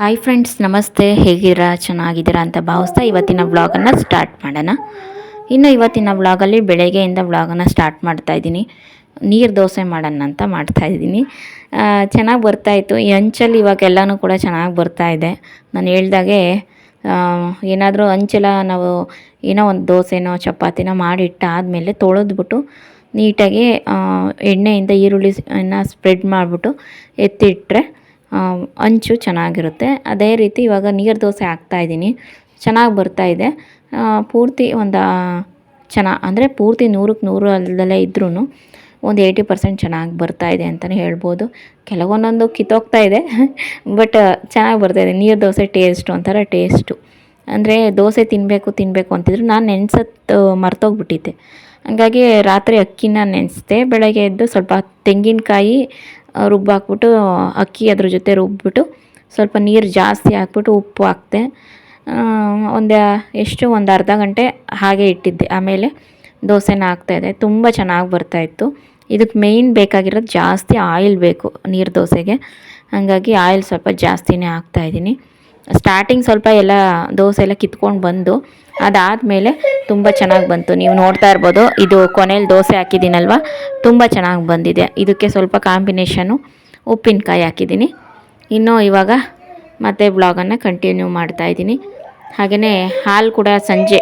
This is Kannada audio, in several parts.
ಹಾಯ್ ಫ್ರೆಂಡ್ಸ್ ನಮಸ್ತೆ. ಹೇಗಿದ್ದೀರಾ? ಚೆನ್ನಾಗಿದ್ದೀರಾ ಅಂತ ಭಾವಿಸ್ತಾ ಇವತ್ತಿನ ವ್ಲಾಗನ್ನು ಸ್ಟಾರ್ಟ್ ಮಾಡೋಣ. ಇನ್ನು ಇವತ್ತಿನ ವ್ಲಾಗಲ್ಲಿ ಬೆಳಗ್ಗೆಯಿಂದ ವ್ಲಾಗನ್ನು ಸ್ಟಾರ್ಟ್ ಮಾಡ್ತಾ ಇದ್ದೀನಿ. ನೀರು ದೋಸೆ ಮಾಡೋಣ ಅಂತ ಮಾಡ್ತಾ ಇದ್ದೀನಿ. ಚೆನ್ನಾಗಿ ಬರ್ತಾಯಿತ್ತು ಹಂಚಲ್ಲಿ ಇವಾಗ ಎಲ್ಲನೂ ಕೂಡ ಚೆನ್ನಾಗಿ ಬರ್ತಾ ಇದೆ. ನಾನು ಹೇಳ್ದಾಗೆ ಏನಾದರೂ ಹಂಚೆಲ್ಲ ನಾವು ಏನೋ ಒಂದು ದೋಸೆನೋ ಚಪಾತಿನೋ ಮಾಡಿಟ್ಟಾದಮೇಲೆ ತೊಳೆದ್ಬಿಟ್ಟು ನೀಟಾಗಿ ಎಣ್ಣೆಯಿಂದ ಈರುಳ್ಳಿ ಸ್ಪ್ರೆಡ್ ಮಾಡಿಬಿಟ್ಟು ಎತ್ತಿಟ್ರೆ ಆ, ಅಂಚು ಚೆನ್ನಾಗಿರುತ್ತೆ. ಅದೇ ರೀತಿ ಇವಾಗ ನೀರು ದೋಸೆ ಹಾಕ್ತಾಯಿದ್ದೀನಿ ಚೆನ್ನಾಗಿ ಬರ್ತಾಯಿದೆ ಪೂರ್ತಿ ಒಂದು ಚೆನ್ನ, ಅಂದರೆ ಪೂರ್ತಿ ನೂರಕ್ಕೆ ನೂರು ಅಲ್ಲದಲ್ಲೇ ಇದ್ರೂ ಒಂದು ಏಯ್ಟಿ ಪರ್ಸೆಂಟ್ ಚೆನ್ನಾಗಿ ಬರ್ತಾಯಿದೆ ಅಂತಲೇ ಹೇಳ್ಬೋದು. ಕೆಲವೊಂದೊಂದು ಕಿತ್ತೋಗ್ತಾ ಇದೆ, ಬಟ್ ಚೆನ್ನಾಗಿ ಬರ್ತಾಯಿದೆ ನೀರು ದೋಸೆ ಟೇಸ್ಟು ಒಂಥರ ಟೇಸ್ಟು ಅಂದರೆ ದೋಸೆ ತಿನ್ನಬೇಕು ತಿನ್ನಬೇಕು ಅಂತಿದ್ರು ನಾನು ನೆನೆಸತ್ತು ಮರ್ತೋಗ್ಬಿಟ್ಟಿದ್ದೆ. ಹಂಗಾಗಿ ರಾತ್ರಿ ಅಕ್ಕಿನ ನೆನೆಸಿದೆ, ಬೆಳಗ್ಗೆ ಎದ್ದು ಸ್ವಲ್ಪ ತೆಂಗಿನಕಾಯಿ ರುಬ್ಬಾಕ್ಬಿಟ್ಟು ಅಕ್ಕಿ ಅದ್ರ ಜೊತೆ ರುಬ್ಬಿಬಿಟ್ಟು ಸ್ವಲ್ಪ ನೀರು ಜಾಸ್ತಿ ಹಾಕ್ಬಿಟ್ಟು ಉಪ್ಪು ಹಾಕ್ತೆ. ಒಂದು, ಎಷ್ಟು, ಒಂದು ಅರ್ಧ ಗಂಟೆ ಹಾಗೆ ಇಟ್ಟಿದ್ದೆ. ಆಮೇಲೆ ದೋಸೆನ ಹಾಕ್ತಾಯಿದ್ದೆ ತುಂಬ ಚೆನ್ನಾಗಿ ಬರ್ತಾಯಿತ್ತು ಇದಕ್ಕೆ ಮೇಯ್ನ್ ಬೇಕಾಗಿರೋದು ಜಾಸ್ತಿ ಆಯಿಲ್ ಬೇಕು ನೀರು ದೋಸೆಗೆ. ಹಾಗಾಗಿ ಆಯಿಲ್ ಸ್ವಲ್ಪ ಜಾಸ್ತಿನೇ ಹಾಕ್ತಾಯಿದ್ದೀನಿ ಸ್ಟಾರ್ಟಿಂಗ್ ಸ್ವಲ್ಪ ಎಲ್ಲ ದೋಸೆ ಎಲ್ಲ ಕಿತ್ಕೊಂಡು ಬಂದು ಅದಾದಮೇಲೆ ತುಂಬ ಚೆನ್ನಾಗಿ ಬಂತು. ನೀವು ನೋಡ್ತಾ ಇರ್ಬೋದು, ಇದು ಕೊನೆಯಲ್ಲಿ ದೋಸೆ ಹಾಕಿದ್ದೀನಲ್ವ? ತುಂಬ ಚೆನ್ನಾಗಿ ಬಂದಿದೆ. ಇದಕ್ಕೆ ಸ್ವಲ್ಪ ಕಾಂಬಿನೇಷನು ಉಪ್ಪಿನಕಾಯಿ ಹಾಕಿದ್ದೀನಿ. ಇನ್ನು ಇವಾಗ ಮತ್ತೆ ಬ್ಲಾಗನ್ನು ಕಂಟಿನ್ಯೂ ಮಾಡ್ತಾಯಿದ್ದೀನಿ ಹಾಗೆಯೇ ಹಾಲು ಕೂಡ ಸಂಜೆ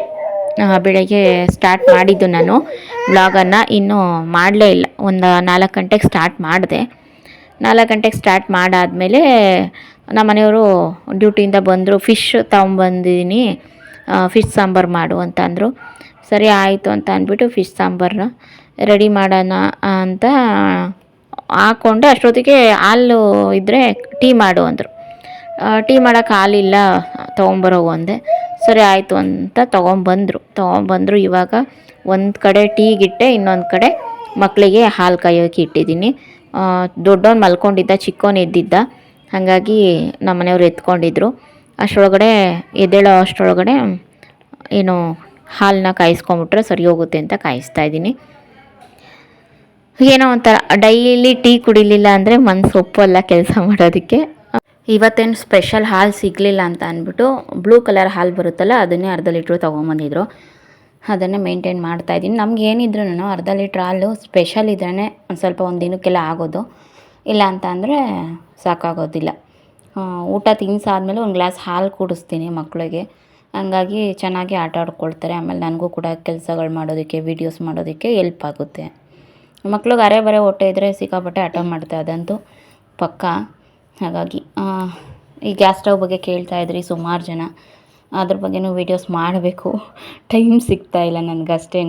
ಬೆಳಗ್ಗೆ ಸ್ಟಾರ್ಟ್ ಮಾಡಿದ್ದು ನಾನು. ಬ್ಲಾಗನ್ನು ಇನ್ನೂ ಮಾಡಲೇ ಇಲ್ಲ. ಒಂದು ನಾಲ್ಕು ಗಂಟೆಗೆ ಸ್ಟಾರ್ಟ್ ಮಾಡಿದೆ. ನಾಲ್ಕು ಗಂಟೆಗೆ ಸ್ಟಾರ್ಟ್ ಮಾಡಾದಮೇಲೆ ನಮ್ಮ ಮನೆಯವರು ಡ್ಯೂಟಿಯಿಂದ ಬಂದರು. ಫಿಶ್ ತೊಗೊಂಬಂದಿದ್ದೀನಿ ಫಿಶ್ ಸಾಂಬಾರು ಮಾಡು ಅಂತ ಅಂದರು. ಸರಿ, ಆಯಿತು ಅಂತ ಅಂದ್ಬಿಟ್ಟು ಫಿಶ್ ಸಾಂಬಾರನ್ನ ರೆಡಿ ಮಾಡೋಣ ಅಂತ ಹಾಕ್ಕೊಂಡೆ ಅಷ್ಟೊತ್ತಿಗೆ ಹಾಲು ಇದ್ದರೆ ಟೀ ಮಾಡು ಅಂದರು. ಟೀ ಮಾಡೋಕೆ ಹಾಲಿಲ್ಲ, ತೊಗೊಂಬರೋ ಒಂದೆ. ಸರಿ, ಆಯಿತು ಅಂತ ತೊಗೊಂಬಂದರು. ತೊಗೊಂಬಂದರು, ಇವಾಗ ಒಂದು ಕಡೆ ಟೀಗಿಟ್ಟೆ ಇನ್ನೊಂದು ಕಡೆ ಮಕ್ಕಳಿಗೆ ಹಾಲು ಕಾಯೋಕೆ ಇಟ್ಟಿದ್ದೀನಿ. ದೊಡ್ಡವನು ಮಲ್ಕೊಂಡಿದ್ದ ಚಿಕ್ಕವನು ಎದ್ದಿದ್ದ. ಹಾಗಾಗಿ ನಮ್ಮ ಮನೆಯವ್ರು ಎತ್ಕೊಂಡಿದ್ರು. ಅಷ್ಟರೊಳಗಡೆ, ಎದ್ದೇಳೋ ಅಷ್ಟರೊಳಗಡೆ ಏನು ಹಾಲನ್ನ ಕಾಯಿಸ್ಕೊಂಬಿಟ್ರೆ ಸರಿ ಹೋಗುತ್ತೆ ಅಂತ ಕಾಯಿಸ್ತಾ ಇದ್ದೀನಿ. ಏನೋ ಒಂಥರ ಡೈಲಿ ಟೀ ಕುಡಿಲಿಲ್ಲ ಅಂದರೆ ಮನಸ್ಸು ಒಪ್ಪಲ್ಲ ಕೆಲಸ ಮಾಡೋದಕ್ಕೆ. ಇವತ್ತೇನು ಸ್ಪೆಷಲ್ ಹಾಲು ಸಿಗಲಿಲ್ಲ ಅಂತ ಅಂದ್ಬಿಟ್ಟು ಬ್ಲೂ ಕಲರ್ ಹಾಲು ಬರುತ್ತಲ್ಲ ಅದನ್ನೇ ಅರ್ಧ ಲೀಟ್ರು ತೊಗೊಂಬಂದಿದ್ರು. ಅದನ್ನೇ ಮೇಂಟೈನ್ ಮಾಡ್ತಾ ಇದ್ದೀನಿ. ನಮ್ಗೆ ಏನಿದ್ರು ಅರ್ಧ ಲೀಟ್ರ್ ಹಾಲು ಸ್ಪೆಷಲ್ ಇದ್ರೇ ಒಂದು ಸ್ವಲ್ಪ ಒಂದು ದಿನಕ್ಕೆಲ್ಲ ಆಗೋದು. ಇಲ್ಲ ಅಂತ ಅಂದರೆ ಸಾಕಾಗೋದಿಲ್ಲ. ಊಟ ತಿನ್ಸಾದ್ಮೇಲೆ ಒಂದು ಗ್ಲಾಸ್ ಹಾಲು ಕುಡಿಸ್ತೀನಿ ಮಕ್ಕಳಿಗೆ ಹಂಗಾಗಿ ಚೆನ್ನಾಗಿ ಆಟ ಆಡ್ಕೊಳ್ತಾರೆ. ಆಮೇಲೆ ನನಗೂ ಕೂಡ ಕೆಲಸಗಳು ಮಾಡೋದಕ್ಕೆ ವೀಡಿಯೋಸ್ ಮಾಡೋದಕ್ಕೆ ಎಲ್ಪ್ ಆಗುತ್ತೆ. ಮಕ್ಳಿಗೆ ಅರೆ ಬರೆ ಹೊಟ್ಟೆ ಇದ್ದರೆ ಸಿಕ್ಕಾಪಟ್ಟೆ ಆಟ ಮಾಡ್ತಾ. ಅದಂತೂ ಪಕ್ಕ. ಹಾಗಾಗಿ ಈ ಗ್ಯಾಸ್ ಸ್ಟವ್ ಬಗ್ಗೆ ಕೇಳ್ತಾ ಇದ್ರಿ ಸುಮಾರು ಜನ. ಅದ್ರ ಬಗ್ಗೆನೂ ವೀಡಿಯೋಸ್ ಮಾಡಬೇಕು. ಟೈಮ್ ಸಿಗ್ತಾ ಇಲ್ಲ ನನಗಷ್ಟೇ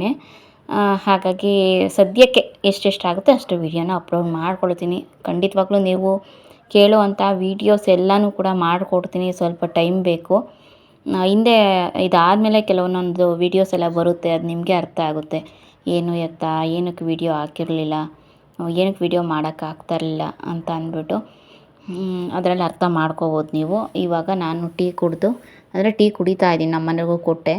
ಹಾಗಾಗಿ ಸದ್ಯಕ್ಕೆ ಎಷ್ಟೆಷ್ಟು ಆಗುತ್ತೆ ಅಷ್ಟು ವೀಡಿಯೋನ ಅಪ್ಲೋಡ್ ಮಾಡ್ಕೊಳ್ತೀನಿ. ಖಂಡಿತವಾಗ್ಲೂ ನೀವು ಕೇಳುವಂಥ ವೀಡಿಯೋಸ್ ಎಲ್ಲನೂ ಕೂಡ ಮಾಡಿಕೊಡ್ತೀನಿ. ಸ್ವಲ್ಪ ಟೈಮ್ ಬೇಕು. ಹಿಂದೆ ಇದಾದಮೇಲೆ ಕೆಲವೊಂದೊಂದು ವೀಡಿಯೋಸ್ ಎಲ್ಲ ಬರುತ್ತೆ, ಅದು ನಿಮಗೆ ಅರ್ಥ ಆಗುತ್ತೆ. ಏನು ಎತ್ತ, ಏನಕ್ಕೆ ವೀಡಿಯೋ ಹಾಕಿರಲಿಲ್ಲ, ಏನಕ್ಕೆ ವೀಡಿಯೋ ಮಾಡೋಕ್ಕಾಗ್ತಾ ಇರಲಿಲ್ಲ ಅಂತ ಅಂದ್ಬಿಟ್ಟು ಅದರಲ್ಲಿ ಅರ್ಥ ಮಾಡ್ಕೋಬೋದು ನೀವು. ಇವಾಗ ನಾನು ಟೀ ಕುಡಿದು, ಅಂದರೆ ಟೀ ಕುಡಿತಾ ಇದ್ದೀನಿ, ನಮ್ಮ ಮನೆಗೂ ಕೊಟ್ಟೆ.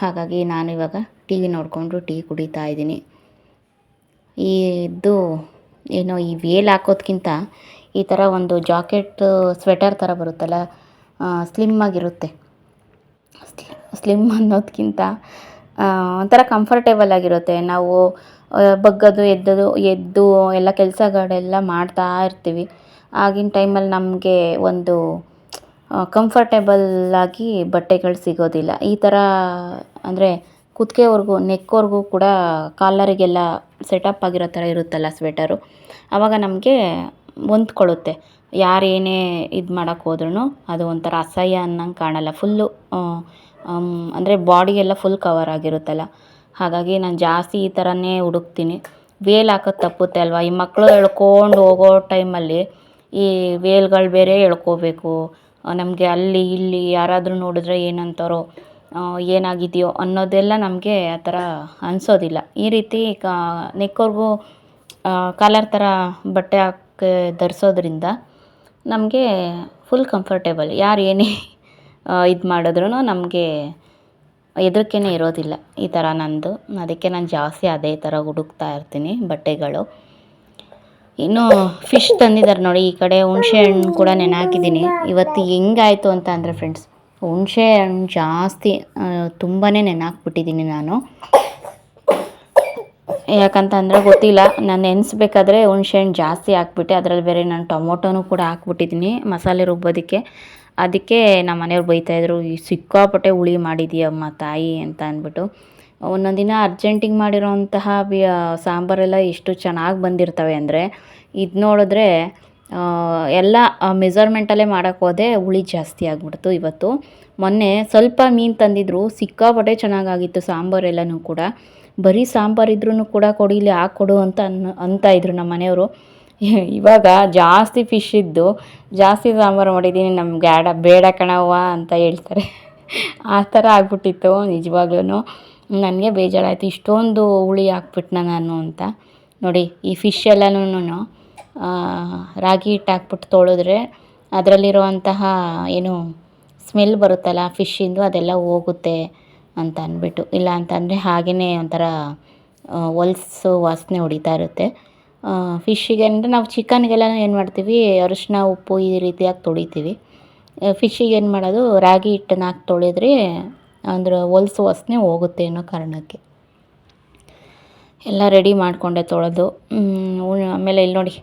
ಹಾಗಾಗಿ ನಾನು ಇವಾಗ ಟಿ ವಿ ನೋಡಿಕೊಂಡು ಟೀ ಕುಡಿತಾ ಇದ್ದೀನಿ. ಈ ಇದು, ಏನೋ ಈ ವೇಲ್ ಹಾಕೋದ್ಕಿಂತ ಈ ಥರ ಒಂದು ಜಾಕೆಟ್ ಸ್ವೆಟರ್ ಥರ ಬರುತ್ತಲ್ಲ ಸ್ಲಿಮ್ ಆಗಿರುತ್ತೆ. ಸ್ಲಿಮ್ ಅನ್ನೋದಕ್ಕಿಂತ ಒಂಥರ ಕಂಫರ್ಟೇಬಲ್ ಆಗಿರುತ್ತೆ. ನಾವು ಬಗ್ಗದು, ಎದ್ದದು, ಎದ್ದು ಎಲ್ಲ ಕೆಲಸಗಳೆಲ್ಲ ಮಾಡ್ತಾ ಇರ್ತೀವಿ. ಆಗಿನ ಟೈಮಲ್ಲಿ ನಮಗೆ ಒಂದು ಕಂಫರ್ಟೇಬಲ್ ಆಗಿ ಬಟ್ಟೆಗಳು ಸಿಗೋದಿಲ್ಲ. ಈ ಥರ ಅಂದರೆ ಕುತ್ತಿಗೆವರೆಗೂ ನೆಕ್ವರೆಗೂ ಕೂಡ ಕಾಲರಿಗೆಲ್ಲ ಸೆಟಪ್ ಆಗಿರೋ ಥರ ಇರುತ್ತಲ್ಲ ಸ್ವೆಟರು ಆವಾಗ ನಮಗೆ ಹೊಂದ್ಕೊಳ್ಳುತ್ತೆ. ಯಾರು ಏನೇ ಇದು ಮಾಡೋಕ್ಕೆ ಹೋದ್ರೂ ಅದು ಒಂಥರ ಅಸಹ್ಯ ಅನ್ನಂಗೆ ಕಾಣಲ್ಲ. ಫುಲ್ಲು ಅಂದರೆ ಬಾಡಿಗೆಲ್ಲ ಫುಲ್ ಕವರ್ ಆಗಿರುತ್ತಲ್ಲ. ಹಾಗಾಗಿ ನಾನು ಜಾಸ್ತಿ ಈ ಥರನೇ ಹುಡುಕ್ತೀನಿ. ವೇಲ್ ಹಾಕೋದು ತಪ್ಪುತ್ತೆ ಅಲ್ವಾ? ಈ ಮಕ್ಕಳು ಎಳ್ಕೊಂಡು ಹೋಗೋ ಟೈಮಲ್ಲಿ ಈ ವೇಲ್ಗಳು ಬೇರೆ ಎಳ್ಕೋಬೇಕು. ನಮಗೆ ಅಲ್ಲಿ ಇಲ್ಲಿ ಯಾರಾದರೂ ನೋಡಿದ್ರೆ ಏನಂತಾರೋ ಏನಾಗಿದೆಯೋ ಅನ್ನೋದೆಲ್ಲ ನಮಗೆ ಆ ಥರ ಅನಿಸೋದಿಲ್ಲ. ಈ ರೀತಿ ಕಾ ನೆಕ್ವರೆಗೂ ಕಾಲರ್ ಥರ ಬಟ್ಟೆ ಹಾಕಿ ಧರಿಸೋದ್ರಿಂದ ನಮಗೆ ಫುಲ್ ಕಂಫರ್ಟೇಬಲ್ ಯಾರು ಏನೇ ಇದು ಮಾಡಿದ್ರೂ ನಮಗೆ ಹೆದರಿಕೆನೇ ಇರೋದಿಲ್ಲ ಈ ಥರ ನಂದು. ಅದಕ್ಕೆ ನಾನು ಜಾಸ್ತಿ ಅದೇ ಥರ ಹುಡುಕ್ತಾ ಇರ್ತೀನಿ ಬಟ್ಟೆಗಳು. ಇನ್ನು ಫಿಶ್ ತಂದಿದ್ದಾರೆ ನೋಡಿ, ಈ ಕಡೆ ಹುಣಸೆ ಹಣ್ಣು ಕೂಡ ನೆನೆ ಇವತ್ತು ಹೆಂಗಾಯಿತು ಅಂತ ಅಂದರೆ ಫ್ರೆಂಡ್ಸ್ ಹುಣಸೆ ಹಣ್ಣು ಜಾಸ್ತಿ ತುಂಬಾ ನೆನೆ ನಾನು. ಯಾಕಂತಂದರೆ ಗೊತ್ತಿಲ್ಲ, ನಾನು ನೆನೆಸ್ಬೇಕಾದ್ರೆ ಹುಣಸೆ ಹಣ್ಣು ಜಾಸ್ತಿ ಹಾಕ್ಬಿಟ್ಟೆ, ಅದರಲ್ಲಿ ಬೇರೆ ನಾನು ಟೊಮೊಟೊನೂ ಕೂಡ ಹಾಕ್ಬಿಟ್ಟಿದ್ದೀನಿ, ಮಸಾಲೆ ರುಬ್ಬೋದಕ್ಕೆ. ಅದಕ್ಕೆ ನಮ್ಮ ಮನೆಯವ್ರು ಬೈತಾಯಿದ್ರು ಈ ಸಿಕ್ಕಾಪಟ್ಟೆ ಹುಳಿ ಮಾಡಿದೀಯಮ್ಮ ತಾಯಿ ಅಂತ ಅಂದ್ಬಿಟ್ಟು. ಒಂದೊಂದು ದಿನ ಅರ್ಜೆಂಟಿಗೆ ಮಾಡಿರೋಂತಹ ಬಿ ಸಾಂಬಾರೆಲ್ಲ ಎಷ್ಟು ಚೆನ್ನಾಗಿ ಬಂದಿರ್ತವೆ ಅಂದರೆ, ಇದು ನೋಡಿದ್ರೆ ಎಲ್ಲ ಮೆಸರ್ಮೆಂಟಲ್ಲೇ ಮಾಡೋಕ್ಕೆ ಹೋದೆ ಹುಳಿ ಜಾಸ್ತಿ ಆಗಿಬಿಡ್ತು ಇವತ್ತು. ಮೊನ್ನೆ ಸ್ವಲ್ಪ ಮೀನು ತಂದಿದ್ರು, ಸಿಕ್ಕಾಪಟ್ಟೆ ಚೆನ್ನಾಗಾಗಿತ್ತು ಸಾಂಬಾರೆಲ್ಲನೂ ಕೂಡ. ಬರೀ ಸಾಂಬಾರು ಇದ್ರೂ ಕೂಡ ಕೊಡಿ, ಇಲ್ಲಿ ಹಾಕ್ಕೊಡು ಅಂತ ಅನ್, ಅಂತ ಇದ್ರು ನಮ್ಮ ಮನೆಯವರು. ಇವಾಗ ಜಾಸ್ತಿ ಫಿಶ್ ಇದ್ದು ಜಾಸ್ತಿ ಸಾಂಬಾರು ಮಾಡಿದ್ದೀನಿ ನಮ್ಗೆ ಆಡ ಬೇಡ ಕಣವ್ವ ಅಂತ ಹೇಳ್ತಾರೆ. ಆ ಥರ ಆಗ್ಬಿಟ್ಟಿತ್ತು ನಿಜವಾಗ್ಲೂ ನನಗೆ ಬೇಜಾರಾಯಿತು, ಇಷ್ಟೊಂದು ಹುಳಿ ಹಾಕ್ಬಿಟ್ನ ನಾನು ಅಂತ. ನೋಡಿ, ಈ ಫಿಶ್ ಎಲ್ಲನೂ ರಾಗಿ ಹಿಟ್ಟು ಹಾಕ್ಬಿಟ್ಟು ತೊಳೆದ್ರೆ ಅದರಲ್ಲಿರುವಂತಹ ಏನು ಸ್ಮೆಲ್ ಬರುತ್ತಲ್ಲ ಫಿಶ್ಶಿಂದು ಅದೆಲ್ಲ ಹೋಗುತ್ತೆ. ಅಂತ ಅಂದ್ಬಿಟ್ಟು. ಇಲ್ಲ ಅಂತಂದರೆ ಹಾಗೆಯೇ ಒಂಥರ ಹೊಲ್ಸು ವಾಸನೆ ಹೊಡಿತಾ ಇರುತ್ತೆ. ಫಿಶ್ಶಿಗೆ ಅಂದರೆ ನಾವು ಚಿಕನ್ಗೆಲ್ಲ ಏನು ಮಾಡ್ತೀವಿ ಅರಿಶಿನ ಉಪ್ಪು ಈ ರೀತಿಯಾಗಿ ತೊಳಿತೀವಿ. ಫಿಶ್ಶಿಗೆ ಏನು ಮಾಡೋದು, ರಾಗಿ ಹಿಟ್ಟನ್ನ ಹಾಕಿ ತೊಳೆದ್ರೆ ಅಂದ್ರೆ ಹೊಲ್ಸು ವಾಸನೆ ಹೋಗುತ್ತೆ ಅನ್ನೋ ಕಾರಣಕ್ಕೆ. ಎಲ್ಲ ರೆಡಿ ಮಾಡಿಕೊಂಡೆ ತೊಳೆದು. ಆಮೇಲೆ ಇಲ್ಲಿ ನೋಡಿ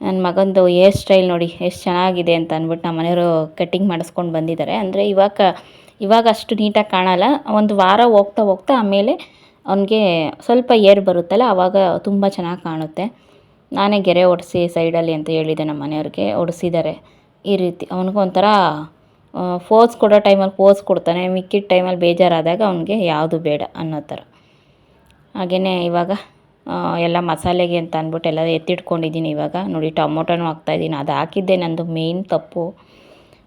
ನನ್ನ ಮಗಂದು ಹೇರ್ ಸ್ಟೈಲ್ ನೋಡಿ, ಎಷ್ಟು ಚೆನ್ನಾಗಿದೆ ಅಂತ ಅಂದ್ಬಿಟ್ಟು ನಮ್ಮ ಮನೆಯವರು ಕಟ್ಟಿಂಗ್ ಮಾಡಿಸ್ಕೊಂಡು ಬಂದಿದ್ದಾರೆ. ಅಂದರೆ ಇವಾಗ ಇವಾಗ ಅಷ್ಟು ನೀಟಾಗಿ ಕಾಣಲ್ಲ. ಒಂದು ವಾರ ಹೋಗ್ತಾ ಹೋಗ್ತಾ ಆಮೇಲೆ ಅವನಿಗೆ ಸ್ವಲ್ಪ ಏರ್ ಬರುತ್ತಲ್ಲ ಆವಾಗ ತುಂಬ ಚೆನ್ನಾಗಿ ಕಾಣುತ್ತೆ. ನಾನೇ ಗೆರೆ ಒಡಿಸಿ ಸೈಡಲ್ಲಿ ಅಂತ ಹೇಳಿದೆ ನಮ್ಮ ಮನೆಯವ್ರಿಗೆ ಒಡಿಸಿದ್ದಾರೆ ಈ ರೀತಿ ಅವನಿಗೂ ಒಂಥರ ಫೋಸ್ ಕೊಡೋ ಟೈಮಲ್ಲಿ ಫೋಸ್ ಕೊಡ್ತಾನೆ, ಮಿಕ್ಕಿದ ಟೈಮಲ್ಲಿ ಬೇಜಾರಾದಾಗ ಅವನಿಗೆ ಯಾವುದು ಬೇಡ ಅನ್ನೋ ಥರ. ಹಾಗೆಯೇ ಇವಾಗ ಎಲ್ಲ ಮಸಾಲೆಗೆ ಅಂತ ಅಂದ್ಬಿಟ್ಟು ಎಲ್ಲ ಎತ್ತಿಟ್ಕೊಂಡಿದ್ದೀನಿ ಇವಾಗ. ನೋಡಿ, ಟೊಮೊಟೊನೂ ಹಾಕ್ತಾಯಿದ್ದೀನಿ ಅದು ಹಾಕಿದ್ದೆ ನಂದು ಮೇಯ್ನ್ ತಪ್ಪು.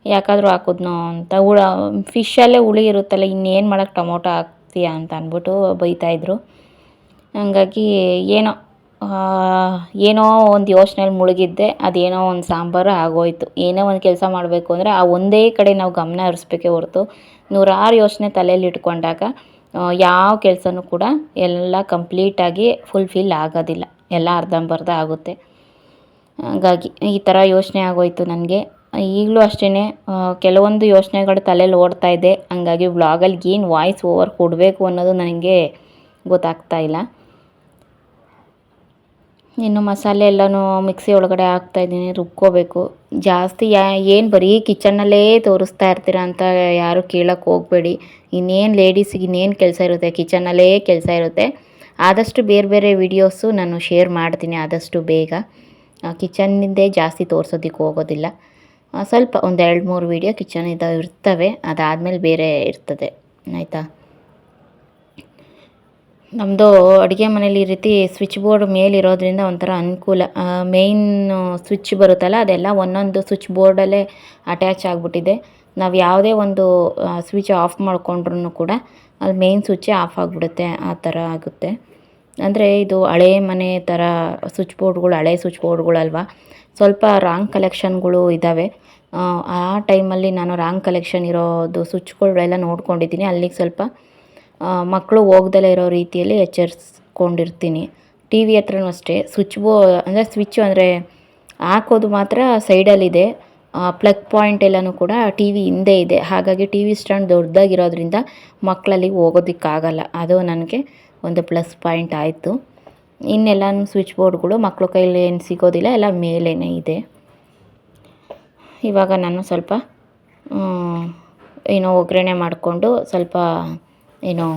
ಯಾಕಾದರೂ ಹಾಕಿದ್ನೋ ಅಂತ. ಹುಳ ಫಿಶಲ್ಲೇ ಹುಳಿ ಇರುತ್ತಲ್ಲ, ಇನ್ನೇನು ಮಾಡೋಕೆ ಟೊಮೊಟೊ ಹಾಕ್ತೀಯ ಅಂತ ಅಂದ್ಬಿಟ್ಟು ಬೈತಾಯಿದ್ರು ಹಂಗಾಗಿ ಏನೋ ಏನೋ ಒಂದು ಯೋಚನೆಯಲ್ಲಿ ಮುಳುಗಿದ್ದೆ, ಅದೇನೋ ಒಂದು ಸಾಂಬಾರು ಆಗೋಯ್ತು. ಏನೋ ಒಂದು ಕೆಲಸ ಮಾಡಬೇಕು ಅಂದರೆ ಆ ಒಂದೇ ಕಡೆ ನಾವು ಗಮನ ಹರಿಸ್ಬೇಕೇ ಹೊರತು. ನೂರಾರು ಯೋಚನೆ ತಲೆಯಲ್ಲಿ ಇಟ್ಕೊಂಡಾಗ ಯಾವ ಕೆಲಸನೂ ಕೂಡ ಎಲ್ಲ ಕಂಪ್ಲೀಟಾಗಿ ಫುಲ್ಫಿಲ್ ಆಗೋದಿಲ್ಲ. ಎಲ್ಲ ಅರ್ಧಂಬರ್ಧ ಆಗುತ್ತೆ. ಹಾಗಾಗಿ ಈ ಥರ ಯೋಚನೆ ಆಗೋಯ್ತು ನನಗೆ. ಈಗಲೂ ಅಷ್ಟೇ ಕೆಲವೊಂದು ಯೋಚನೆಗಳು ತಲೆಯಲ್ಲಿ ಓಡ್ತಾ ಇದೆ. ಹಂಗಾಗಿ ವ್ಲಾಗಲ್ಲಿ ಏನು ವಾಯ್ಸ್ ಓವರ್ ಕೊಡಬೇಕು ಅನ್ನೋದು ನನಗೆ ಗೊತ್ತಾಗ್ತಾ ಇಲ್ಲ. ಇನ್ನು ಮಸಾಲೆ ಎಲ್ಲನೂ ಮಿಕ್ಸಿ ಒಳಗಡೆ ಹಾಕ್ತಾಯಿದ್ದೀನಿ ರುಬ್ಕೋಬೇಕು. ಜಾಸ್ತಿ ಯಾ, ಏನು ಬರೀ ಕಿಚನ್ನಲ್ಲೇ ತೋರಿಸ್ತಾ ಇರ್ತೀರ ಅಂತ ಯಾರು ಕೇಳೋಕ್ಕೆ ಹೋಗಬೇಡಿ. ಇನ್ನೇನು ಲೇಡೀಸಿಗೆ ಇನ್ನೇನು ಕೆಲಸ ಇರುತ್ತೆ ಕಿಚನ್ನಲ್ಲೇ ಕೆಲಸ ಇರುತ್ತೆ. ಆದಷ್ಟು ಬೇರೆ ಬೇರೆ ವಿಡಿಯೋಸು ನಾನು ಶೇರ್ ಮಾಡ್ತೀನಿ ಆದಷ್ಟು ಬೇಗ. ಕಿಚನ್ನಿಂದೇ ಜಾಸ್ತಿ ತೋರಿಸೋದಕ್ಕೆ ಹೋಗೋದಿಲ್ಲ. ಸ್ವಲ್ಪ ಒಂದು ಎರಡು ಮೂರು ವೀಡಿಯೋ ಕಿಚನ್ ಇದಾವೆ ಇರ್ತವೆ. ಅದಾದಮೇಲೆ ಬೇರೆ ಇರ್ತದೆ. ಆಯಿತಾ? ನಮ್ಮದು ಅಡುಗೆ ಮನೇಲಿ ಈ ರೀತಿ ಸ್ವಿಚ್ ಬೋರ್ಡ್ ಮೇಲಿರೋದ್ರಿಂದ ಒಂಥರ ಅನುಕೂಲ. ಮೇಯ್ನ್ ಸ್ವಿಚ್ ಬರುತ್ತಲ್ಲ, ಅದೆಲ್ಲ ಒಂದೊಂದು ಸ್ವಿಚ್ ಬೋರ್ಡಲ್ಲೇ ಅಟ್ಯಾಚ್ ಆಗಿಬಿಟ್ಟಿದೆ. ನಾವು ಯಾವುದೇ ಒಂದು ಸ್ವಿಚ್ ಆಫ್ ಮಾಡಿಕೊಂಡ್ರೂ ಕೂಡ ಅದು ಮೇಯ್ನ್ ಸ್ವಿಚ್ಚೇ ಆಫ್ ಆಗಿಬಿಡುತ್ತೆ, ಆ ಥರ ಆಗುತ್ತೆ. ಅಂದರೆ ಇದು ಹಳೆ ಮನೆ ಥರ ಸ್ವಿಚ್ ಬೋರ್ಡ್ಗಳು ಹಳೆ ಸ್ವಿಚ್ ಬೋರ್ಡ್ಗಳಲ್ವ ಸ್ವಲ್ಪ ರಾಂಗ್ ಕಲೆಕ್ಷನ್ಗಳು ಇದ್ದಾವೆ ಆ, ಟೈಮಲ್ಲಿ ನಾನು ರಾಂಗ್ ಕಲೆಕ್ಷನ್ ಇರೋದು ಸ್ವಿಚ್ಗಳೆಲ್ಲ ನೋಡ್ಕೊಂಡಿದ್ದೀನಿ. ಅಲ್ಲಿಗೆ ಸ್ವಲ್ಪ ಮಕ್ಕಳು ಹೋಗ್ದಲೇ ಇರೋ ರೀತಿಯಲ್ಲಿ ಎಚ್ಚರಿಸ್ಕೊಂಡಿರ್ತೀನಿ. ಟಿ ವಿ ಹತ್ರನೂ ಅಷ್ಟೇ. ಸ್ವಿಚ್ ಬೋ ಅಂದರೆ ಸ್ವಿಚ್ ಅಂದರೆ ಹಾಕೋದು ಮಾತ್ರ ಸೈಡಲ್ಲಿದೆ ಪ್ಲಗ್ ಪಾಯಿಂಟ್ ಎಲ್ಲನೂ ಕೂಡ ಟಿ ವಿ ಹಿಂದೆ ಇದೆ. ಹಾಗಾಗಿ ಟಿ ವಿ ಸ್ಟ್ಯಾಂಡ್ ದೊಡ್ಡದಾಗಿರೋದ್ರಿಂದ ಮಕ್ಕಳಲ್ಲಿ ಹೋಗೋದಕ್ಕಾಗಲ್ಲ. ಅದು ನನಗೆ ಒಂದು ಪ್ಲಸ್ ಪಾಯಿಂಟ್ ಆಯಿತು. ಇನ್ನೆಲ್ಲನೂ ಸ್ವಿಚ್ ಬೋರ್ಡ್ಗಳು ಮಕ್ಕಳು ಕೈಲಿ ಏನು ಸಿಗೋದಿಲ್ಲ, ಎಲ್ಲ ಮೇಲೇ ಇದೆ. ಇವಾಗ ನಾನು ಸ್ವಲ್ಪ ಏನೋ ಒಗ್ಗರಣೆ ಮಾಡಿಕೊಂಡು ಸ್ವಲ್ಪ ಏನೋ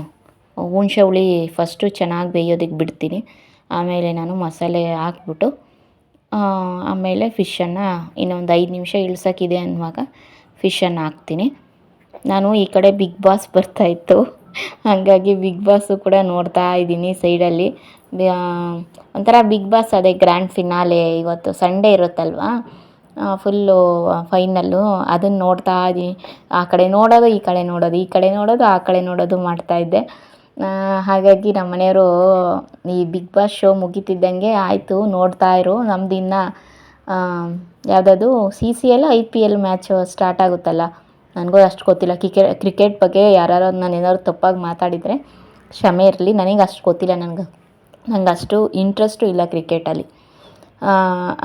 ಹುಣಸೆ ಹುಳಿ ಫಸ್ಟು ಚೆನ್ನಾಗಿ ಬೇಯೋದಕ್ಕೆ ಬಿಡ್ತೀನಿ. ಆಮೇಲೆ ನಾನು ಮಸಾಲೆ ಹಾಕ್ಬಿಟ್ಟು ಆಮೇಲೆ ಫಿಶನ್ನು ಇನ್ನೊಂದು ಐದು ನಿಮಿಷ ಇಳ್ಸೋಕ್ಕಿದೆ ಅನ್ನುವಾಗ ಫಿಶನ್ನು ಹಾಕ್ತೀನಿ. ನಾನು ಈ ಕಡೆ ಬಿಗ್ ಬಾಸ್ ಬರ್ತಾಯಿತ್ತು ಹಾಗಾಗಿ ಬಿಗ್ ಬಾಸು ಕೂಡ ನೋಡ್ತಾ ಇದ್ದೀನಿ ಸೈಡಲ್ಲಿ. ಒಂಥರ ಬಿಗ್ ಬಾಸ್ ಅದೇ ಗ್ರ್ಯಾಂಡ್ ಫಿನಾಲೆ ಇವತ್ತು ಸಂಡೇ ಇರುತ್ತಲ್ವಾ? ಫುಲ್ಲು ಫೈನಲ್ಲು ಅದನ್ನು ನೋಡ್ತಾ ಇದ್ದೀನಿ ಆ ಕಡೆ ನೋಡೋದು, ಈ ಕಡೆ ನೋಡೋದು, ಈ ಕಡೆ ನೋಡೋದು, ಆ ಕಡೆ ನೋಡೋದು ಮಾಡ್ತಾಯಿದ್ದೆ ಇದ್ದೆ. ಹಾಗಾಗಿ ನಮ್ಮ ಮನೆಯವರು ಈ ಬಿಗ್ ಬಾಸ್ ಶೋ ಮುಗಿತಿದ್ದಂಗೆ ಆಯಿತು, ನೋಡ್ತಾ ಇರು. ನಮ್ದು ಇನ್ನು ಯಾವುದದು C C L I P L match start ಆಗುತ್ತಲ್ಲ. ನನಗೂ ಅಷ್ಟು ಗೊತ್ತಿಲ್ಲ. ಕ್ರಿಕೆ, ಕ್ರಿಕೆಟ್ ಬಗ್ಗೆ ಯಾರು ನಾನು ಏನಾದ್ರು ತಪ್ಪಾಗಿ ಮಾತಾಡಿದರೆ ಕ್ಷಮೆ ಇರಲಿ. ನನಗೆ ಅಷ್ಟು ಗೊತ್ತಿಲ್ಲ ನನಗೆ. ನಂಗೆ ಅಷ್ಟು ಇಂಟ್ರೆಸ್ಟು ಇಲ್ಲ ಕ್ರಿಕೆಟಲ್ಲಿ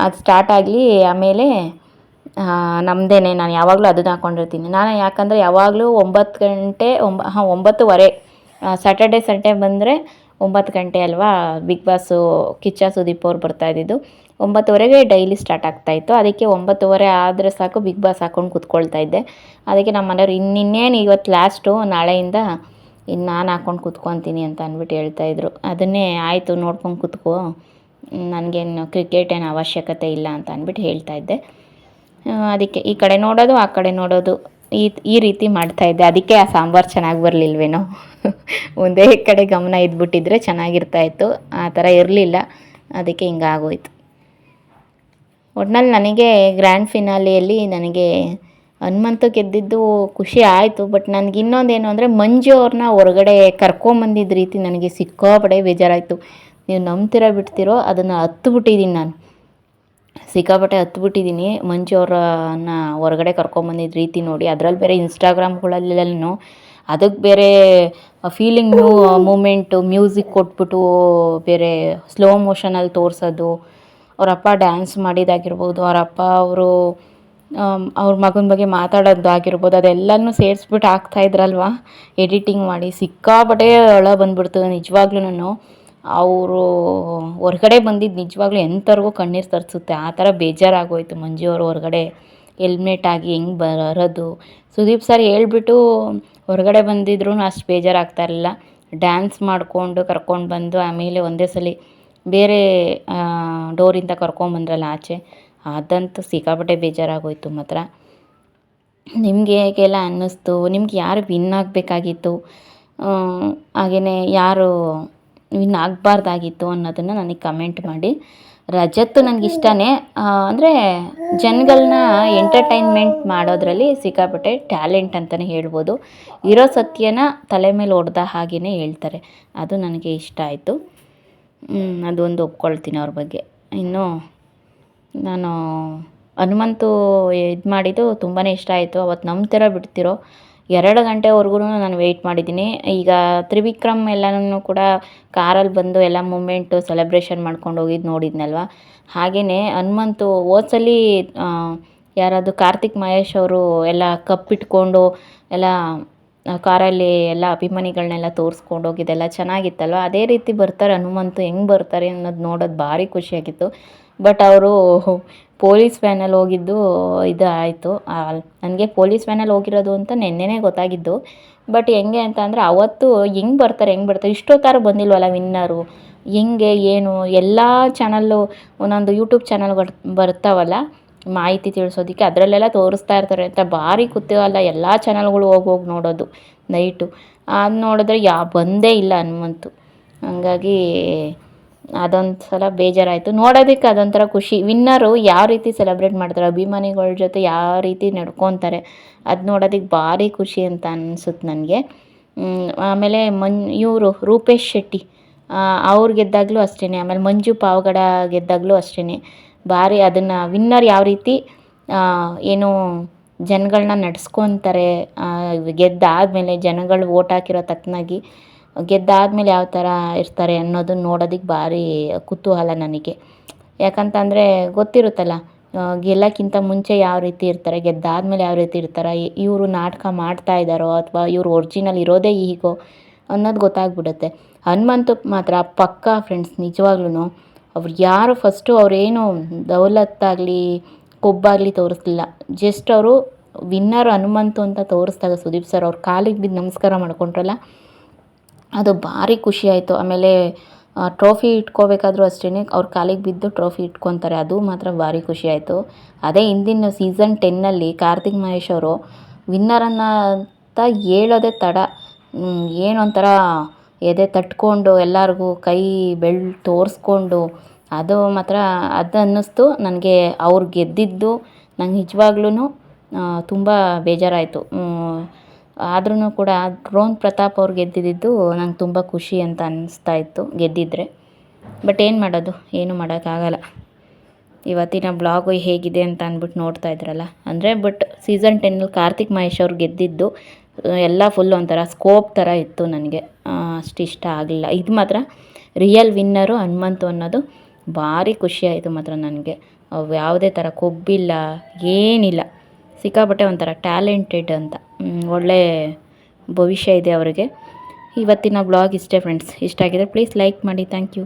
ಅದು ಸ್ಟಾರ್ಟ್ ಆಗಲಿ, ಆಮೇಲೆ ನಮ್ಮದೇನೆ ನಾನು ಯಾವಾಗಲೂ ಅದನ್ನ ಹಾಕ್ಕೊಂಡಿರ್ತೀನಿ ನಾನು ಯಾಕಂದರೆ ಯಾವಾಗಲೂ ಒಂಬತ್ತು ಗಂಟೆ, ಒಂಬ, ಹಾಂ, ಒಂಬತ್ತುವರೆ ಸ್ಯಾಟರ್ಡೆ ಸಂಡೇ ಬಂದರೆ ಒಂಬತ್ತು ಗಂಟೆ ಅಲ್ವಾ ಬಿಗ್ ಬಾಸು ಕಿಚ್ಚ ಸುದೀಪ್ ಅವ್ರು ಬರ್ತಾ ಇದ್ದಿದ್ದು. ಒಂಬತ್ತುವರೆಗೆ ಡೈಲಿ ಸ್ಟಾರ್ಟ್ ಆಗ್ತಾಯಿತ್ತು ಅದಕ್ಕೆ ಒಂಬತ್ತುವರೆ ಆದರೆ ಸಾಕು ಬಿಗ್ ಬಾಸ್ ಹಾಕ್ಕೊಂಡು ಕೂತ್ಕೊಳ್ತಾ ಇದ್ದೆ. ಅದಕ್ಕೆ ನಮ್ಮ ಮನೆಯವ್ರು ಇನ್ನಿನ್ನೇನು ಇವತ್ತು ಲಾಸ್ಟು ನಾಳೆಯಿಂದ ಇನ್ನು ನಾನು ಹಾಕ್ಕೊಂಡು ಕುತ್ಕೊತೀನಿ ಅಂತ ಅಂದ್ಬಿಟ್ಟು ಹೇಳ್ತಾಯಿದ್ರು ಅದನ್ನೇ ಆಯಿತು ನೋಡ್ಕೊಂಡು ಕೂತ್ಕೋ. ನನಗೇನು ಕ್ರಿಕೆಟ್ ಏನು ಅವಶ್ಯಕತೆ ಇಲ್ಲ ಅಂತ ಅಂದ್ಬಿಟ್ಟು ಹೇಳ್ತಾ ಇದ್ದೆ. ಅದಕ್ಕೆ ಈ ಕಡೆ ನೋಡೋದು, ಆ ಕಡೆ ನೋಡೋದು. ಈ ಈ ರೀತಿ ಮಾಡ್ತಾ ಇದ್ದೆ. ಅದಕ್ಕೆ ಆ ಸಾಂಬಾರು ಚೆನ್ನಾಗಿ ಬರಲಿಲ್ವೇನೋ. ಒಂದೇ ಕಡೆ ಗಮನ ಇದ್ಬಿಟ್ಟಿದ್ರೆ ಚೆನ್ನಾಗಿರ್ತಾ ಇತ್ತು. ಆ ಥರ ಇರಲಿಲ್ಲ. ಅದಕ್ಕೆ ಹಿಂಗಾಗೋಯ್ತು. ಒಟ್ನಲ್ಲಿ ನನಗೆ ಗ್ರ್ಯಾಂಡ್ ಫಿನಾಲಿಯಲ್ಲಿ ನನಗೆ ಹನುಮಂತು ಗೆದ್ದಿದ್ದು ಖುಷಿ ಆಯಿತು ಬಟ್ ನನಗೆ ಇನ್ನೊಂದೇನು ಅಂದರೆ ಮಂಜು ಅವ್ರನ್ನ ಹೊರಗಡೆ ಕರ್ಕೊಂಬಂದಿದ್ದ ರೀತಿ ನನಗೆ ಸಿಕ್ಕಾಪಡೆ ಬೇಜಾರಾಯಿತು. ನೀವು ನಂಬ್ತೀರ ಬಿಡ್ತಿರೋ ಅದನ್ನು ಹತ್ತು ನಾನು. ಸಿಕ್ಕಾಪಟ್ಟೆ ಹತ್ಬಿಟ್ಟಿದ್ದೀನಿ ಮಂಜು ಅವರನ್ನ ಹೊರಗಡೆ ಕರ್ಕೊಂಬಂದಿದ್ದ ರೀತಿ ನೋಡಿ, ಅದರಲ್ಲಿ ಬೇರೆ ಇನ್ಸ್ಟಾಗ್ರಾಮ್ಗಳಲ್ಲೆಲ್ಲೂ ಅದಕ್ಕೆ ಬೇರೆ ಫೀಲಿಂಗ್ ಮೂಮೆಂಟು ಮ್ಯೂಸಿಕ್ ಕೊಟ್ಬಿಟ್ಟು ಬೇರೆ ಸ್ಲೋ ಮೋಷನಲ್ಲಿ ತೋರಿಸೋದು. ಅವರಪ್ಪ ಡ್ಯಾನ್ಸ್ ಮಾಡಿದ್ದಾಗಿರ್ಬೋದು ಅವರಪ್ಪ ಅವರು ಅವ್ರ ಮಗನ ಬಗ್ಗೆ ಮಾತಾಡೋದು ಆಗಿರ್ಬೋದು, ಅದೆಲ್ಲನೂ ಸೇರಿಸ್ಬಿಟ್ಟು ಹಾಕ್ತಾ ಇದ್ರಲ್ವ? ಎಡಿಟಿಂಗ್ ಮಾಡಿ ಸಿಕ್ಕಾಪಟ್ಟೆ ಅಳ ಬಂದ್ಬಿಡ್ತದೆ ನಿಜವಾಗ್ಲೂ ಅವರು ಹೊರಗಡೆ ಬಂದಿದ್ದು ನಿಜವಾಗ್ಲೂ ಎಂಥವ್ರಿಗೂ ಕಣ್ಣೀರು ತರಿಸುತ್ತೆ. ಆ ಥರ ಬೇಜಾರಾಗೋಯಿತು ಮಂಜು ಅವರು ಹೊರಗಡೆ. ಹೆಲ್ಮೆಟ್ ಆಗಿ ಹೆಂಗೆ ಬರೋದು? ಸುದೀಪ್ ಸರ್ ಹೇಳ್ಬಿಟ್ಟು ಹೊರಗಡೆ ಬಂದಿದ್ರು ಅಷ್ಟು ಬೇಜಾರಾಗ್ತಾ ಇರಲಿಲ್ಲ. ಡ್ಯಾನ್ಸ್ ಮಾಡಿಕೊಂಡು ಕರ್ಕೊಂಡು ಬಂದು ಆಮೇಲೆ ಒಂದೇ ಸಲ ಬೇರೆ ಡೋರಿಂದ ಕರ್ಕೊಂಬಂದ್ರಲ್ಲ ಆಚೆ. ಅದಂತೂ ಸಿಕ್ಕಾಪಟ್ಟೆ ಬೇಜಾರಾಗೋಯಿತು ಮಾತ್ರ. ನಿಮಗೆ ಹೇಗೆಲ್ಲ ಅನ್ನಿಸ್ತು? ನಿಮ್ಗೆ ಯಾರು ವಿನ್ ಆಗಬೇಕಾಗಿತ್ತು? ಹಾಗೆಯೇ ಯಾರು ವಿನ್ ಆಗಬಾರ್ದಾಗಿತ್ತು ಅನ್ನೋದನ್ನು ನನಗೆ ಕಮೆಂಟ್ ಮಾಡಿ. ರಜತ್ ನನಗೆ ಇಷ್ಟನೇ ಅಂದರೆ ಜನಗಳನ್ನ ಎಂಟರ್ಟೈನ್ಮೆಂಟ್ ಮಾಡೋದ್ರಲ್ಲಿ ಸಿಕ್ಕಾಪಟ್ಟೆ ಟ್ಯಾಲೆಂಟ್ ಅಂತಲೇ ಹೇಳ್ಬೋದು. ಇರೋ ಸತ್ಯನ ತಲೆ ಮೇಲೆ ಹೊಡೆದ ಹಾಗೆಯೇ ಹೇಳ್ತಾರೆ. ಅದು ನನಗೆ ಇಷ್ಟ ಆಯಿತು. ಅದೊಂದು ಒಪ್ಕೊಳ್ತೀನಿ ಅವ್ರ ಬಗ್ಗೆ. ಇನ್ನು ನಾನು ಹನುಮಂತು ಇದು ಮಾಡಿದ್ದು ತುಂಬಾ ಇಷ್ಟ ಆಯಿತು. ಅವತ್ತು ಥರ ಬಿಡ್ತಿರೋ ಎರಡು ಗಂಟೆವರೆಗೂ ನಾನು ವೆಯ್ಟ್ ಮಾಡಿದ್ದೀನಿ. ಈಗ ತ್ರಿವಿಕ್ರಮ್ ಎಲ್ಲನೂ ಕೂಡ ಕಾರಲ್ಲಿ ಬಂದು ಎಲ್ಲ ಮೂಮೆಂಟು ಸೆಲೆಬ್ರೇಷನ್ ಮಾಡ್ಕೊಂಡು ಹೋಗಿದ್ದು ನೋಡಿದ್ನಲ್ವ? ಹಾಗೆಯೇ ಹನುಮಂತು ಹೋದ ಯಾರಾದರೂ ಯಾರದು ಕಾರ್ತಿಕ್ ಮಹೇಶ್ ಅವರು ಎಲ್ಲ ಕಪ್ ಇಟ್ಕೊಂಡು ಎಲ್ಲ ಕಾರಲ್ಲಿ ಎಲ್ಲ ಅಭಿಮಾನಿಗಳನ್ನೆಲ್ಲ ತೋರಿಸ್ಕೊಂಡು ಹೋಗಿದ್ದೆಲ್ಲ ಚೆನ್ನಾಗಿತ್ತಲ್ವ? ಅದೇ ರೀತಿ ಬರ್ತಾರೆ ಹನುಮಂತು ಹೆಂಗೆ ಬರ್ತಾರೆ ಅನ್ನೋದು ನೋಡೋದು ಭಾರಿ ಖುಷಿಯಾಗಿತ್ತು. ಬಟ್ ಅವರು ಪೊಲೀಸ್ ವ್ಯಾನಲ್ಲಿ ಹೋಗಿದ್ದು ಇದು ಆಯಿತು. ನನಗೆ ಪೊಲೀಸ್ ವ್ಯಾನಲ್ಲಿ ಹೋಗಿರೋದು ಅಂತ ನೆನ್ನೆನೇ ಗೊತ್ತಾಗಿದ್ದು. ಬಟ್ ಹೆಂಗೆ ಅಂತ ಅಂದರೆ ಅವತ್ತು ಹೆಂಗೆ ಬರ್ತಾರೆ ಹೆಂಗೆ ಬರ್ತಾರೆ ಇಷ್ಟೊತ್ತಾರು ಬಂದಿಲ್ವಲ್ಲ ವಿನ್ನರು ಹೆಂಗೆ, ಏನು, ಎಲ್ಲ ಚಾನಲ್ಲು ಒಂದೊಂದು ಯೂಟ್ಯೂಬ್ ಚಾನಲ್ ಬರ್ತಾವಲ್ಲ, ಮಾಹಿತಿ ತಿಳಿಸೋದಕ್ಕೆ ಅದರಲ್ಲೆಲ್ಲ ತೋರಿಸ್ತಾ ಇರ್ತಾರೆ ಅಂತ ಭಾರಿ ಕುತೂಹಲ ಎಲ್ಲ ಚಾನಲ್ಗಳು ಹೋಗಿ ಹೋಗಿ ನೋಡೋದು ನೈಟು ಅದು ನೋಡಿದ್ರೆ ಯಾ, ಬಂದೇ ಇಲ್ಲ ಹನುಮಂತು ಹಂಗಾಗಿ ಅದೊಂದು ಸಲ ಬೇಜಾರಾಯಿತು. ನೋಡೋದಕ್ಕೆ ಅದೊಂಥರ ಖುಷಿ. ವಿನ್ನರು ಯಾವ ರೀತಿ ಸೆಲೆಬ್ರೇಟ್ ಮಾಡ್ತಾರೆ, ಅಭಿಮಾನಿಗಳ ಜೊತೆ ಯಾವ ರೀತಿ ನಡ್ಕೊತಾರೆ, ಅದು ನೋಡೋದಕ್ಕೆ ಭಾರಿ ಖುಷಿ ಅಂತ ಅನ್ಸುತ್ತೆ ನನಗೆ. ಆಮೇಲೆ ಮಂ ಇವರು ರೂಪೇಶ್ ಶೆಟ್ಟಿ. ಅವ್ರು ಗೆದ್ದಾಗಲೂ ಅಷ್ಟೇ ಆಮೇಲೆ ಮಂಜು ಪಾವಗಡ ಗೆದ್ದಾಗಲೂ ಅಷ್ಟೇ ಭಾರಿ ಅದನ್ನು ವಿನ್ನರ್ ಯಾವ ರೀತಿ ಏನು ಜನಗಳನ್ನ ನಡೆಸ್ಕೊತಾರೆ ಗೆದ್ದಾದಮೇಲೆ ಜನಗಳು ಓಟ್ ಹಾಕಿರೋ ತಕ್ಕನಾಗಿ ಗೆದ್ದಾದಮೇಲೆ ಯಾವ ಥರ ಇರ್ತಾರೆ ಅನ್ನೋದನ್ನ ನೋಡೋದಕ್ಕೆ ಭಾರಿ ಕುತೂಹಲ ನನಗೆ. ಯಾಕಂತಂದರೆ ಗೊತ್ತಿರುತ್ತಲ್ಲ ಗೆಲ್ಲಕ್ಕಿಂತ ಮುಂಚೆ ಯಾವ ರೀತಿ ಇರ್ತಾರೆ, ಗೆದ್ದಾದ್ಮೇಲೆ ಯಾವ ರೀತಿ ಇರ್ತಾರೆ ಇವರು ನಾಟಕ ಮಾಡ್ತಾ ಇದ್ದಾರೋ ಅಥವಾ ಇವರು ಒರ್ಜಿನಲ್ ಇರೋದೇ ಹೀಗೋ ಅನ್ನೋದು ಗೊತ್ತಾಗ್ಬಿಡುತ್ತೆ. ಹನುಮಂತ ಮಾತ್ರ ಪಕ್ಕಾ ಫ್ರೆಂಡ್ಸ್ ನಿಜವಾಗ್ಲೂ ಅವ್ರು ಯಾರು ಫಸ್ಟು ಅವರೇನು ದೌಲತ್ತಾಗಲಿ, ಕೊಬ್ಬಾಗಲಿ ತೋರಿಸ್ಲಿಲ್ಲ. ಜಸ್ಟ್ ಅವರು ವಿನ್ನರ್ ಹನುಮಂತು ಅಂತ ತೋರಿಸ್ದಾಗ ಸುದೀಪ್ ಸರ್ ಅವ್ರ ಕಾಲಿಗೆ ಬಿದ್ದು ನಮಸ್ಕಾರ ಮಾಡ್ಕೊಂಡ್ರಲ್ಲ ಅದು ಭಾರಿ ಖುಷಿ ಆಯಿತು. ಆಮೇಲೆ ಟ್ರೋಫಿ ಇಟ್ಕೋಬೇಕಾದ್ರೂ ಅಷ್ಟೇ ಅವ್ರ ಕಾಲಿಗೆ ಬಿದ್ದು ಟ್ರೋಫಿ ಇಟ್ಕೊತಾರೆ. ಅದು ಮಾತ್ರ ಭಾರಿ ಖುಷಿ ಆಯಿತು. ಅದೇ ಹಿಂದಿನ ಸೀಸನ್ ಟೆನ್ನಲ್ಲಿ ಕಾರ್ತಿಕ್ ಮಹೇಶ್ ಅವರು ವಿನ್ನರನ್ನು ಅಂತ ಹೇಳೋದೇ ತಡ. ಏನೋ ಒಂಥರ ಎದೆ ತಟ್ಕೊಂಡು ಎಲ್ಲರಿಗೂ ಕೈ, ಬೆಳ್ ತೋರಿಸ್ಕೊಂಡು ಅದು ಮಾತ್ರ ಅದು ಅನ್ನಿಸ್ತು. ನನಗೆ ಅವ್ರು ಗೆದ್ದಿದ್ದು ನಂಗೆ ನಿಜವಾಗ್ಲೂ ತುಂಬ ಬೇಜಾರಾಯಿತು. ಆದ್ರೂ ಕೂಡ ಡ್ರೋನ್ ಪ್ರತಾಪ್ ಅವ್ರು ಗೆದ್ದಿದ್ದು ನಂಗೆ ತುಂಬ ಖುಷಿ ಅಂತ ಅನ್ನಿಸ್ತಾ ಇತ್ತು ಗೆದ್ದಿದ್ದರೆ ಬಟ್ ಏನು ಮಾಡೋದು? ಏನು ಮಾಡೋಕ್ಕಾಗಲ್ಲ ಇವತ್ತಿನ ಬ್ಲಾಗು ಹೇಗಿದೆ ಅಂತ ಅಂದ್ಬಿಟ್ಟು ನೋಡ್ತಾ ಇದ್ರಲ್ಲ. ಅಂದರೆ ಬಟ್ ಸೀಸನ್ ಟೆನ್ನಲ್ಲಿ ಕಾರ್ತಿಕ್ ಮಹೇಶ್ ಅವ್ರು ಗೆದ್ದಿದ್ದು, ಎಲ್ಲ ಫುಲ್ ಒಂಥರ ಸ್ಕೋಪ್ ಥರ ಇತ್ತು ನನಗೆ. ಅಷ್ಟು ಇಷ್ಟ ಆಗಲಿಲ್ಲ. ಇದು ಮಾತ್ರ ರಿಯಲ್ ವಿನ್ನರು ಹನುಮಂತು ಅನ್ನೋದು ಭಾರಿ ಖುಷಿ ಆಯಿತು ಮಾತ್ರ ನನಗೆ. ಅವು ಯಾವುದೇ ಥರ ಕೊಬ್ಬಿಲ್ಲ, ಏನಿಲ್ಲ. ಸಿಕ್ಕಾಪಟ್ಟೆ ಒಂಥರ ಟ್ಯಾಲೆಂಟೆಡ್ ಅಂತ. ಒಳ್ಳೆ ಭವಿಷ್ಯ ಇದೆ ಅವರಿಗೆ. ಇವತ್ತಿನ ಬ್ಲಾಗ್ ಇಷ್ಟೇ ಫ್ರೆಂಡ್ಸ್ ಇಷ್ಟ ಆಗಿದೆ ಪ್ಲೀಸ್ ಲೈಕ್ ಮಾಡಿ. Thank you